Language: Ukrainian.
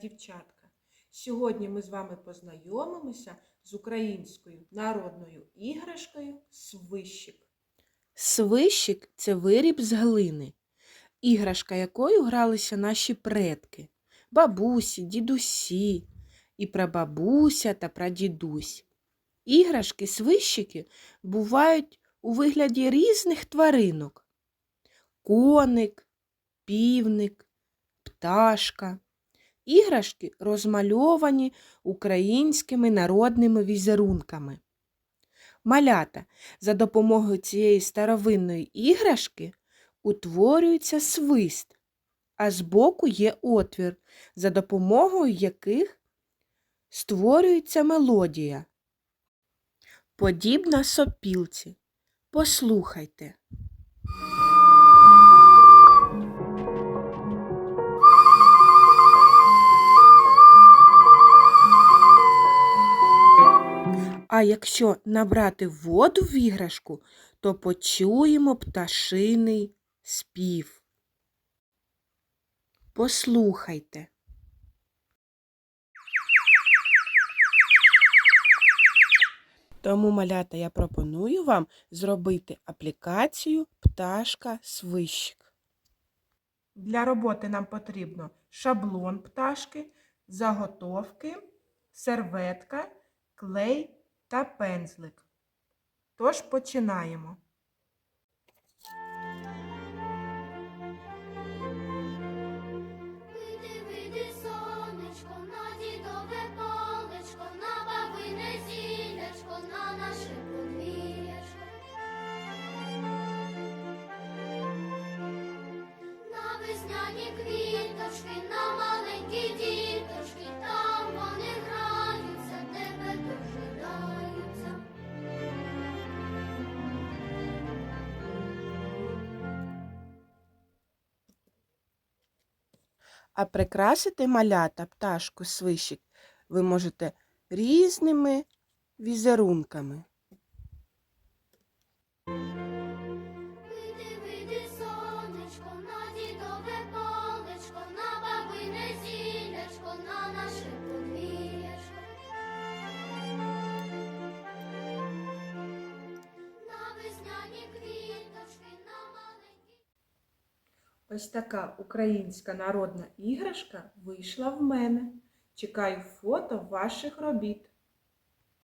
дівчатка! Сьогодні ми з вами познайомимося з українською народною іграшкою свищик. Свищик це виріб з глини, іграшка якою гралися наші предки, бабусі, дідусі, і прабабуся та прадідусь. Іграшки свищики бувають у вигляді різних тваринок: коник, півник, пташка. Іграшки розмальовані українськими народними візерунками. Малята, за допомогою цієї старовинної іграшки утворюється свист, а збоку є отвір, за допомогою яких створюється мелодія. Подібна сопілці. Послухайте. А якщо набрати воду в іграшку, то почуємо пташиний спів. Послухайте. Тому, малята, я пропоную вам зробити аплікацію пташка свищик. Для роботи нам потрібно шаблон пташки, заготовки, серветка, клей та пензлик. Тож починаємо. Вийди, вийди, А прикрасити малята пташку свищик ви можете різними візерунками. Ось така українська народна іграшка вийшла в мене. Чекаю фото ваших робіт.